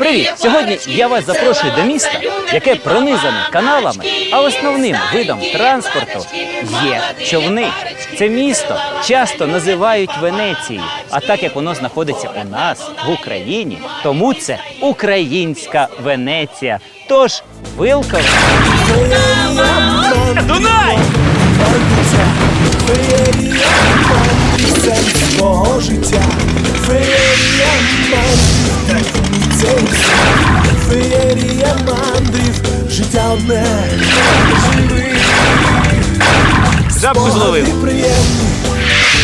Привіт! Сьогодні я вас запрошую до міста, яке пронизане каналами, а основним видом транспорту є човни. Це місто часто називають Венецією. А так як воно знаходиться у нас в Україні, тому це українська Венеція. Тож Вилкове. Дунай! Феєрія, мандрів сенс феєрія мандрів, життя одне, живи, Жабку зловив. приємні,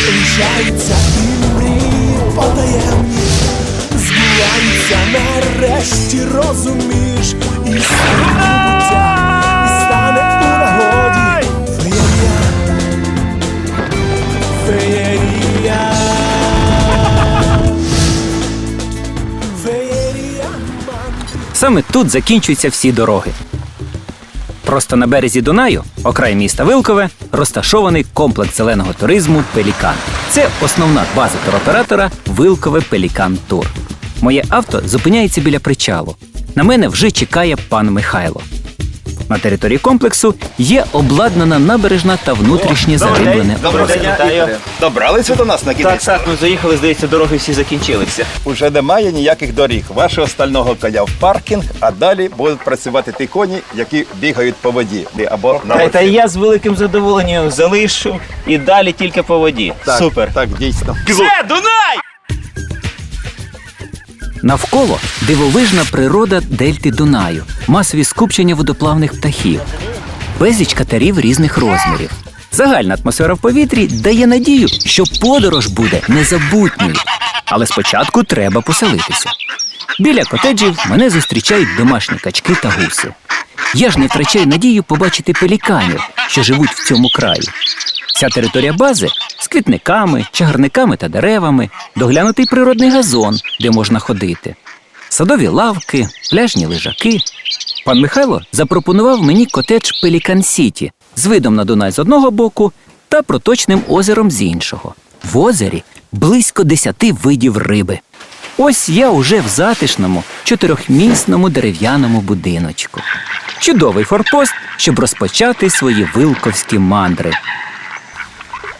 лишаються і мрії потаємні, збуваються нарешті, розумієш, і Саме тут закінчуються всі дороги. Просто на березі Дунаю, окрай міста Вилкове, розташований комплекс зеленого туризму Пелікан. Це основна база туроператора Вилкове Пелікан Тур. Моє авто зупиняється біля причалу. На мене вже чекає пан Михайло. На території комплексу є обладнана набережна та внутрішнє заглиблене озеро. Добралися до нас на кінець? Так, так, ми заїхали, здається, дороги всі закінчилися. Уже немає ніяких доріг. Вашого стального коня в паркінг, а далі будуть працювати ті коні, які бігають по воді. Або на Та, воді. та я з великим задоволенням залишу і далі тільки по воді. Так, Супер. Так, дійсно. Все, Дунай! Навколо дивовижна природа дельти Дунаю, масові скупчення водоплавних птахів, безліч катерів різних розмірів. Загальна атмосфера в повітрі дає надію, що подорож буде незабутньою. Але спочатку треба поселитися. Біля котеджів мене зустрічають домашні качки та гуси. Я ж не втрачаю надію побачити пеліканів, що живуть в цьому краї. Вся територія бази з квітниками, чагарниками та деревами, доглянутий природний газон, де можна ходити, садові лавки, пляжні лежаки. Пан Михайло запропонував мені котедж Пелікан Сіті з видом на Дунай з одного боку та проточним озером з іншого. В озері близько десяти видів риби. Ось я уже в затишному чотирьохмісному дерев'яному будиночку. Чудовий форпост, щоб розпочати свої вилковські мандри.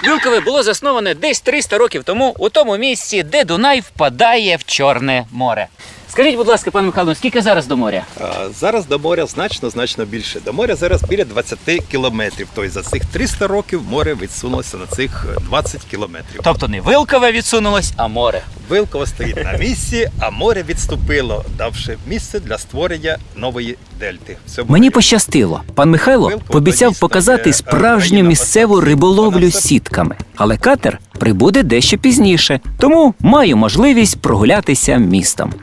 Вилкове було засноване десь 300 років тому у тому місці, де Дунай впадає в Чорне море. Скажіть, будь ласка, пане Михайло, скільки зараз до моря? А, Зараз до моря значно значно більше. До моря зараз біля 20 кілометрів. Тобто за цих 300 років море відсунулося на цих 20 кілометрів. Тобто не Вилкове відсунулось, а море. Вилково стоїть на місці, а море відступило, давши місце для створення нової дельти. Все Мені пощастило. Пан Михайло пообіцяв показати справжню місцеву риболовлю сітками. Але катер прибуде дещо пізніше, тому маю можливість прогулятися містом.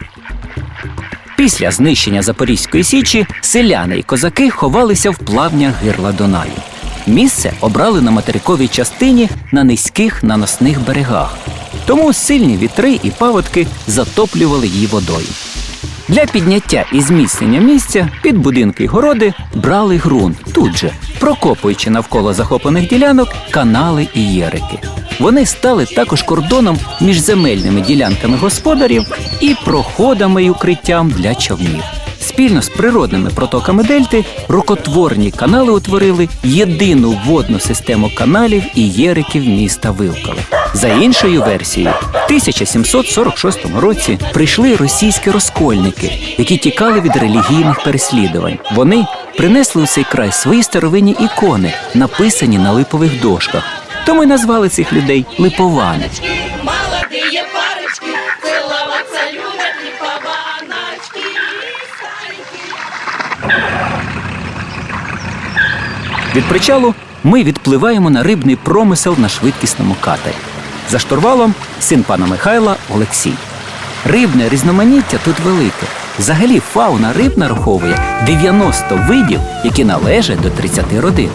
Після знищення Запорізької січі селяни і козаки ховалися в плавнях гирла Дунаю. Місце обрали на материковій частині на низьких наносних берегах. Тому сильні вітри і паводки затоплювали її водою. Для підняття і зміцнення місця під будинки й городи брали ґрунт тут же, прокопуючи навколо захоплених ділянок канали і єрики. Вони стали також кордоном між земельними ділянками господарів і проходами й укриттям для човнів. Спільно з природними протоками дельти рукотворні канали утворили єдину водну систему каналів і єриків міста Вилкове. За іншою версією, в 1746 році прийшли російські розкольники, які тікали від релігійних переслідувань. Вони принесли у цей край свої старовинні ікони, написані на липових дошках. Тому й назвали цих людей липовани. Молодые парочки целоваться любят и по Від причалу ми відпливаємо на рибний промисел на швидкісному катері. За штурвалом син пана Михайла Олексій. Рибне різноманіття тут велике. Взагалі фауна риб нараховує 90 видів, які належать до 30 родин.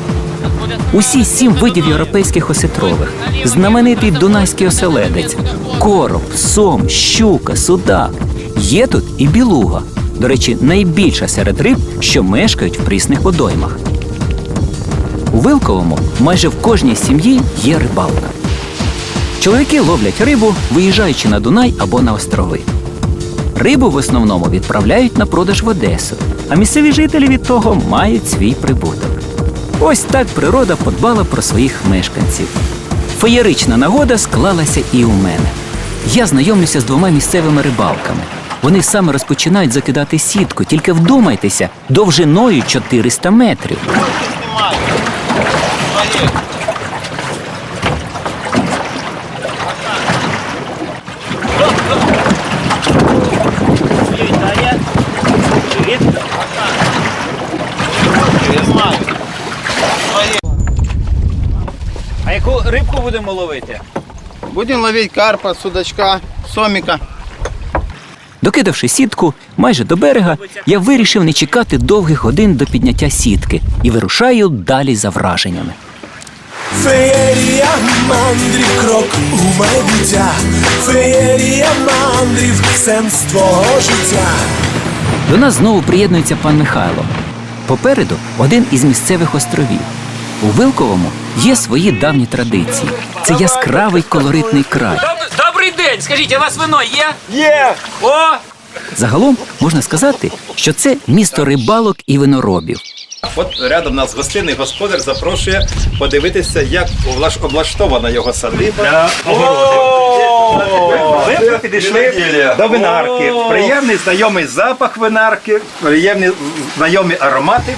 Усі сім видів європейських осетрових, знаменитий дунайський оселедець, короб, сом, щука, судак. Є тут і білуга. До речі, найбільша серед риб, що мешкають в прісних водоймах. У Вилковому майже в кожній сім'ї є рибалка. Чоловіки ловлять рибу, виїжджаючи на Дунай або на острови. Рибу в основному відправляють на продаж в Одесу, а місцеві жителі від того мають свій прибуток. Ось так природа подбала про своїх мешканців. Феєрична нагода склалася і у мене. Я знайомлюся з двома місцевими рибалками. Вони саме розпочинають закидати сітку, тільки вдумайтеся, довжиною 400 метрів. Рибку будемо ловити? Будем ловить карпа, судачка, сомика. Докидавши сітку майже до берега, я вирішив не чекати довгих годин до підняття сітки і вирушаю далі за враженнями. Феєрія мандрів, крок у майбуття, феєрія мандрів, сенс твого життя. До нас знову приєднується пан Михайло. Попереду один із місцевих островів. У Вилковому є свої давні традиції. Це яскравий колоритний край. Добрий день! Скажіть, у вас вино є? Є! О! Загалом можна сказати, що це місто рибалок і виноробів. От рядом нас гостинний господар запрошує подивитися, як облаш- облаштована його садиба. Ви підійшли до винарки. Приємний знайомий запах винарки, приємні знайомі аромати.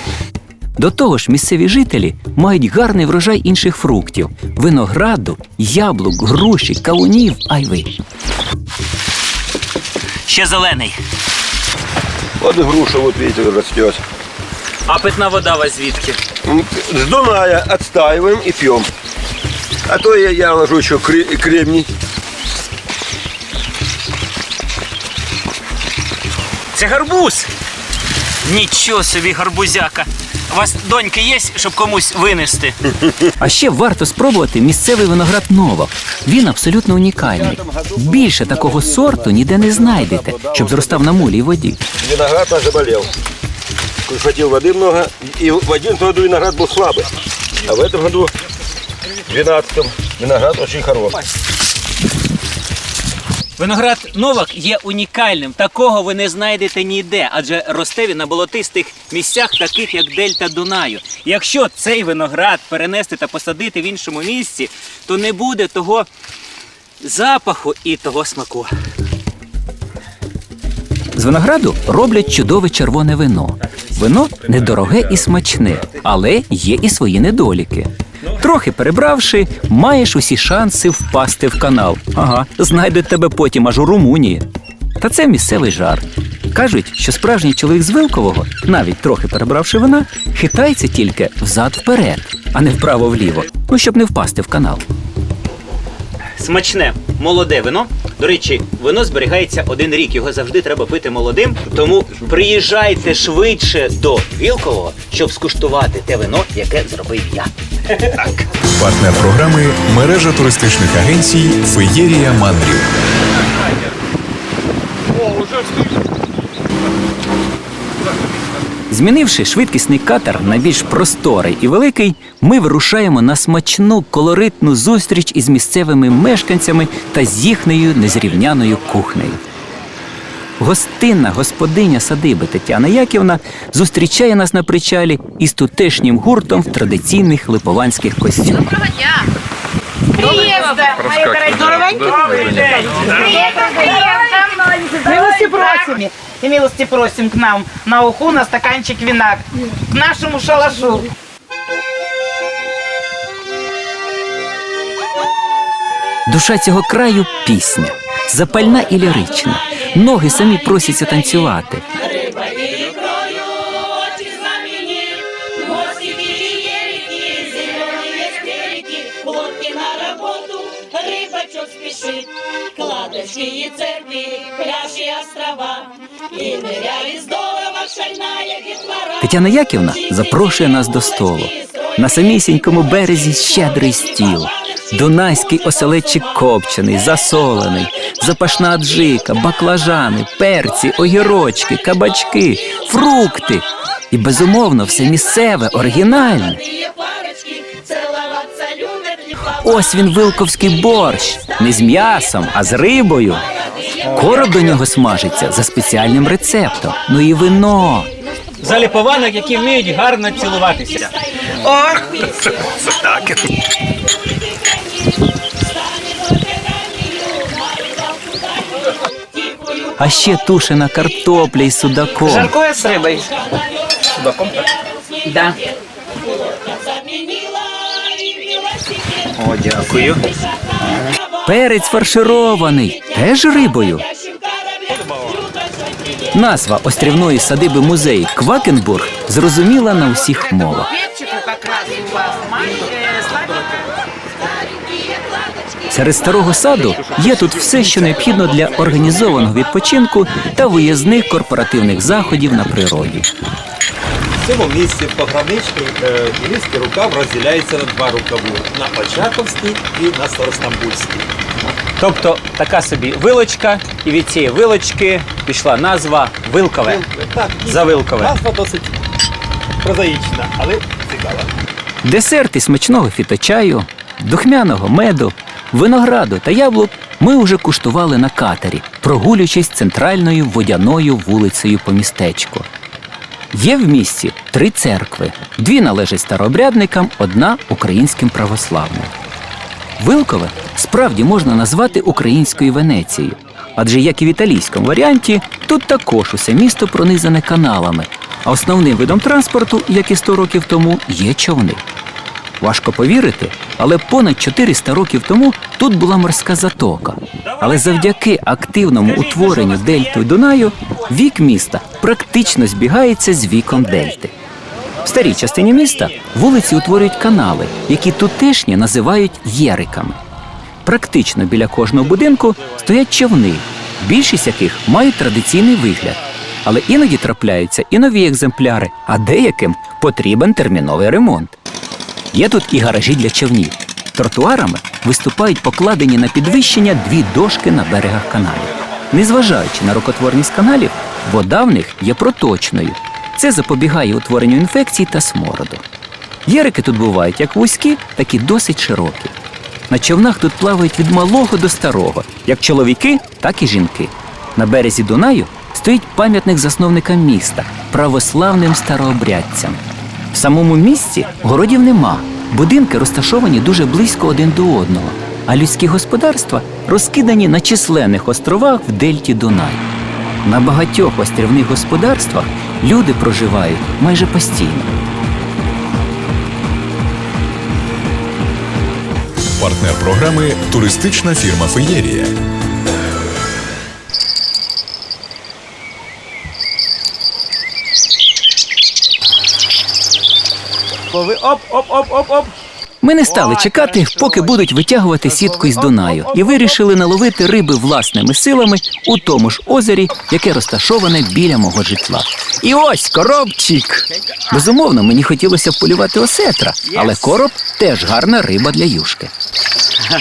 До того ж, місцеві жителі мають гарний врожай інших фруктів: винограду, яблук, груші, кавунів, айви. Ще зелений. Вот груша, вот видите, растет. А питна вода у вас звідки? С Дуная отстаиваем и пьем. А то я, я ложу еще кре- кремний. Це гарбуз. Нічого собі гарбузяка. У вас доньки є, щоб комусь винести? А ще варто спробувати місцевий виноград Новак. Він абсолютно унікальний. Більше такого сорту ніде не знайдете, щоб зростав на мулі й воді. Виноград наш заболел. Хватил воды много. И в один году виноград был слабый. А в этом году, в 12 виноград очень хороший. Виноград Новак є унікальним. Такого ви не знайдете ніде, адже росте він на болотистих місцях, таких як Дельта Дунаю. Якщо цей виноград перенести та посадити в іншому місці, то не буде того запаху і того смаку. З винограду роблять чудове червоне вино. Вино недороге і смачне, але є і свої недоліки. Трохи перебравши, маєш усі шанси впасти в канал. Ага, знайдуть тебе потім аж у Румунії. Та це місцевий жарт. Кажуть, що справжній чоловік з Вилкового, навіть трохи перебравши вина, хитається тільки взад-вперед, а не вправо-вліво, ну щоб не впасти в канал. Смачне, молоде вино. До речі, вино зберігається один рік. Його завжди треба пити молодим. Тому приїжджайте швидше до Вілкового, щоб скуштувати те вино, яке зробив я. Так. Партнер програми мережа туристичних агенцій Феєрія Мандрів. Змінивши швидкісний катер на більш просторий і великий, ми вирушаємо на смачну колоритну зустріч із місцевими мешканцями та з їхньою незрівняною кухнею. Гостинна господиня садиби Тетяна Яківна зустрічає нас на причалі із тутешнім гуртом в традиційних липованських костюмах. Приезда, мои дорогие. Милости просим. И милости просим к нам на уху на стаканчик вина. К нашему шалашу. Душа цього краю пісня, запальна і лірична. Ноги самі просяться танцювати. Риба икрою, очи знамени, мостики и елики, зеленые скверики, лодки на работу, рыбачок спешит, кладочки и церкви, пляж и острова, Тетяна Яківна запрошує нас до столу. На самісінькому березі щедрий стіл. Дунайський оселедчик копчений, засолений, запашна аджика, баклажани, перці, огірочки, кабачки, фрукти. І безумовно все місцеве, оригінальне. Ось він вилковський борщ, не з м'ясом, а з рибою. Короб до нього смажиться за спеціальним рецептом. Ну і вино. Заліпованок, які вміють гарно цілуватися. А ще тушена картопля із судаком. Жаркое с рыбой. Судаком так? Да. О, дякую. Перець фарширований, теж рибою. Назва острівної садиби музею Квакенбург зрозуміла на всіх мовах. Серед старого саду є тут все, що необхідно для організованого відпочинку та виїзних корпоративних заходів на природі. В цьому місці пограничний е, Київський рукав розділяється на два рукави на Очаковський і на Старостамбульський. Тобто така собі вилочка, і від цієї вилочки пішла назва Вилкове. Так, За Вилкове. Назва досить прозаїчна, але цікава. Десерти смачного фіточаю, духмяного меду, винограду та яблук ми уже куштували на катері, прогулюючись центральною водяною вулицею по містечку. Є в місті три церкви: дві належать старообрядникам, одна українським православним. Вилкове справді можна назвати українською Венецією, адже як і в італійському варіанті, тут також усе місто пронизане каналами, а основним видом транспорту, як і 100 років тому, є човни. Важко повірити, але понад 400 років тому тут була морська затока. Але завдяки активному утворенню дельти Дунаю вік міста практично збігається з віком дельти. В старій частині міста вулиці утворюють канали, які тутешні називають єриками. Практично біля кожного будинку стоять човни, більшість яких мають традиційний вигляд. Але іноді трапляються і нові екземпляри, а деяким потрібен терміновий ремонт. Є тут і гаражі для човнів. Тротуарами виступають покладені на підвищення дві дошки на берегах каналів. Незважаючи на рукотворність каналів, вода в них є проточною. Це запобігає утворенню інфекцій та смороду. Єрики тут бувають як вузькі, так і досить широкі. На човнах тут плавають від малого до старого, як чоловіки, так і жінки. На березі Дунаю стоїть пам'ятник засновникам міста, православним старообрядцям. В самому місті городів нема. Будинки розташовані дуже близько один до одного, а людські господарства розкидані на численних островах в дельті Дунаю. На багатьох острівних господарствах люди проживають майже постійно. Партнер програми туристична фірма Феєрія. Лови, Ми не стали чекати, поки будуть витягувати сітку із Дунаю, і вирішили наловити риби власними силами у тому ж озері, яке розташоване біля мого житла. І ось коробчик. Безумовно, мені хотілося вполювати осетра, але короб теж гарна риба для юшки.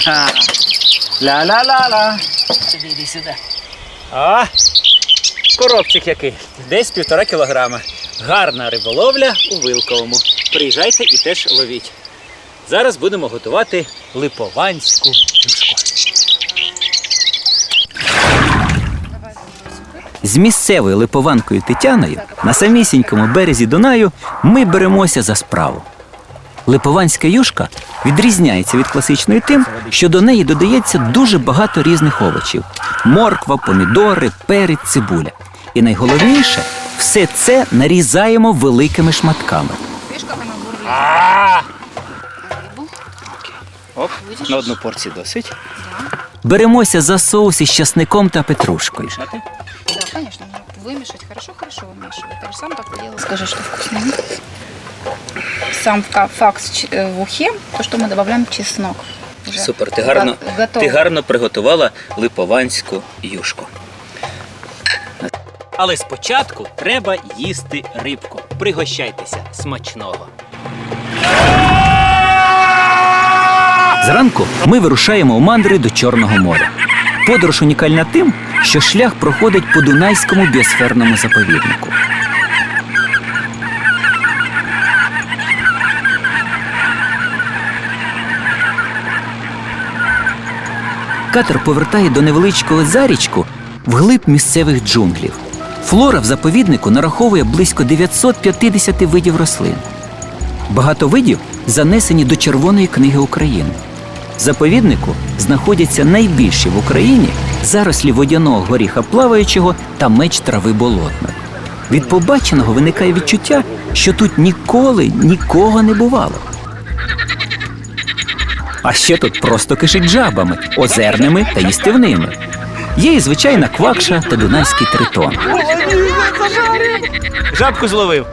Ля-ля-ля-ля. Іди сюди. А, коробчик який. Десь півтора кілограма. Гарна риболовля у Вилковому. Приїжджайте і теж ловіть. Зараз будемо готувати липованську юшку. З місцевою липованкою Тетяною на самісінькому березі Дунаю ми беремося за справу. Липованська юшка відрізняється від класичної тим, що до неї додається дуже багато різних овочів: морква, помідори, перець, цибуля. І найголовніше, все це нарізаємо великими шматками. Оп, на одну порцію досить. Беремося за соус із часником та петрушкою. Мішати. Да, конечно, нужно вымешать, хорошо-хорошо вымешивать. Ты же сам так делал. Скажи, что вкусно. Сам ка- факт ч- э, в ухе, то, что мы добавляем чеснок. Уже Супер, ти гарно, го- готово. ти гарно приготувала липованську юшку. Але спочатку треба їсти рибку. Пригощайтеся смачного. Зранку ми вирушаємо у мандри до Чорного моря. Подорож унікальна тим, що шлях проходить по Дунайському біосферному заповіднику. Катер повертає до невеличкого зарічку вглиб місцевих джунглів. Флора в заповіднику нараховує близько 950 видів рослин. Багато видів занесені до Червоної книги України. Заповіднику знаходяться найбільші в Україні зарослі водяного горіха плаваючого та меч трави болотної. Від побаченого виникає відчуття, що тут ніколи нікого не бувало. А ще тут просто кишить жабами, озерними та їстівними. Є і звичайна квакша та дунайський тритон. Жабку зловив.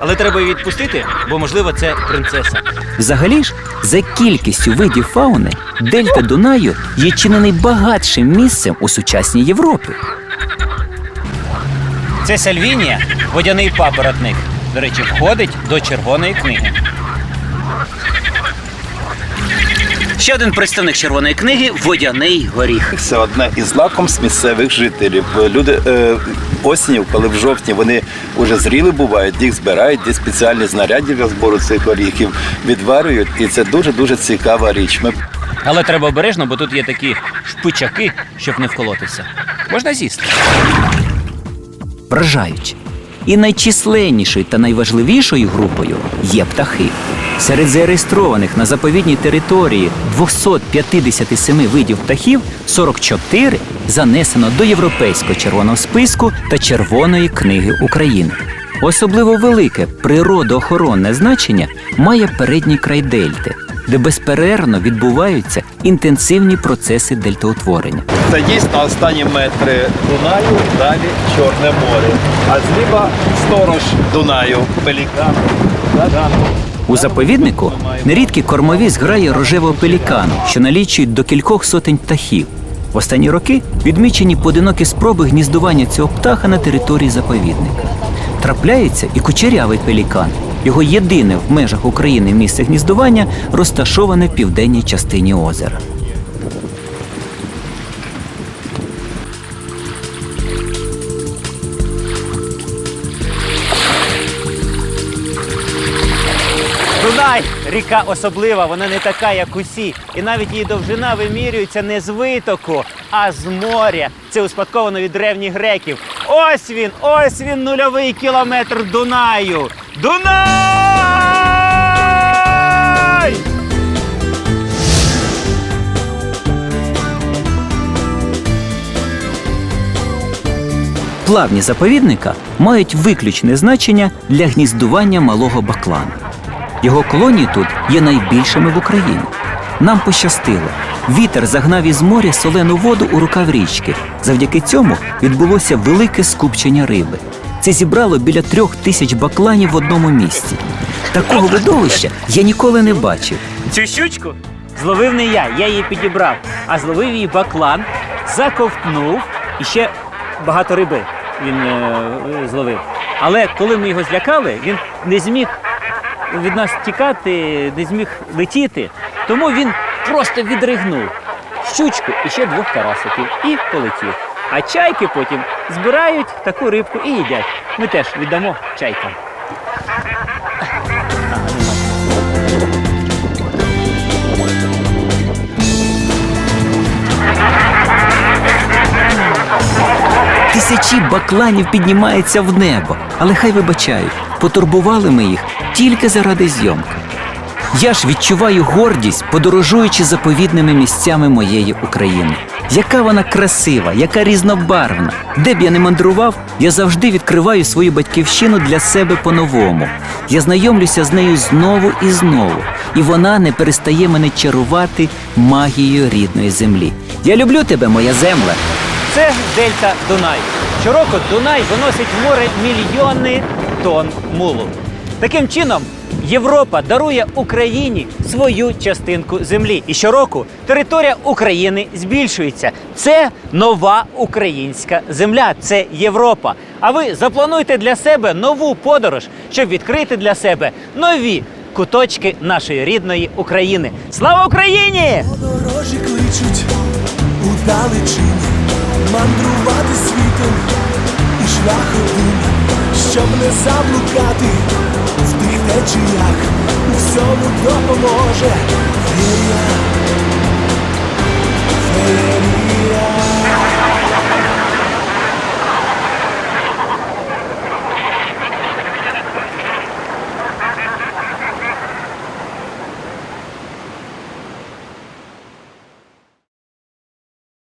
Але треба її відпустити, бо можливо це принцеса. Взагалі ж, за кількістю видів фауни, дельта Дунаю є чи не найбагатшим місцем у сучасній Європі. Це Сальвінія, водяний папоротник. До речі, входить до червоної книги. Ще один представник червоної книги водяний горіх. Це одне із лакомств місцевих жителів. Люди е, осінню, коли в жовтні вони вже зріли бувають, їх збирають, є спеціальні знаряддя для збору цих горіхів, відварюють, і це дуже дуже цікава річ. Ми Але треба обережно, бо тут є такі шпичаки, щоб не вколотися. Можна з'їсти. Вражаючи. І найчисленнішою та найважливішою групою є птахи. Серед зареєстрованих на заповідній території 257 видів птахів 44 занесено до Європейського червоного списку та Червоної книги України. Особливо велике природоохоронне значення має передній край дельти, де безперервно відбуваються інтенсивні процеси дельтоутворення. Це дійсно останні метри Дунаю, далі Чорне море. А зліва сторож Дунаю, пелікан. У заповіднику нерідкі кормові зграї рожевого пелікану, що налічують до кількох сотень птахів. В останні роки відмічені поодинокі спроби гніздування цього птаха на території заповідника. Трапляється і кучерявий пелікан. Його єдине в межах України місце гніздування розташоване в південній частині озера. Ріка особлива, вона не така, як усі. І навіть її довжина вимірюється не з витоку, а з моря. Це успадковано від древніх греків. Ось він, ось він, нульовий кілометр Дунаю. Дунай! Плавні заповідника мають виключне значення для гніздування малого баклана. Його колонії тут є найбільшими в Україні. Нам пощастило. Вітер загнав із моря солену воду у рукав річки. Завдяки цьому відбулося велике скупчення риби. Це зібрало біля трьох тисяч бакланів в одному місці. Такого видовища я ніколи не бачив. Цю щучку зловив не я, я її підібрав, а зловив її баклан, заковтнув і ще багато риби він е, зловив. Але коли ми його злякали, він не зміг від нас тікати, не зміг летіти, тому він просто відригнув щучку і ще двох карасиків і полетів. А чайки потім збирають таку рибку і їдять. Ми теж віддамо чайкам. Тисячі бакланів піднімаються в небо, але хай вибачають, потурбували ми їх тільки заради зйомки. Я ж відчуваю гордість, подорожуючи заповідними місцями моєї України. Яка вона красива, яка різнобарвна. Де б я не мандрував, я завжди відкриваю свою батьківщину для себе по-новому. Я знайомлюся з нею знову і знову, і вона не перестає мене чарувати магією рідної землі. Я люблю тебе, моя земля. Це дельта Дунай. Щороку Дунай виносить в море мільйони тонн мулу. Таким чином, Європа дарує Україні свою частинку землі. І щороку територія України збільшується. Це нова українська земля, це Європа. А ви заплануйте для себе нову подорож, щоб відкрити для себе нові куточки нашої рідної України. Слава Україні! Подорожі кличуть у далечині мандрувати світом і шлях один, щоб не заблукати. В тих течіях, у всьому допоможе Феєрія, феєрія.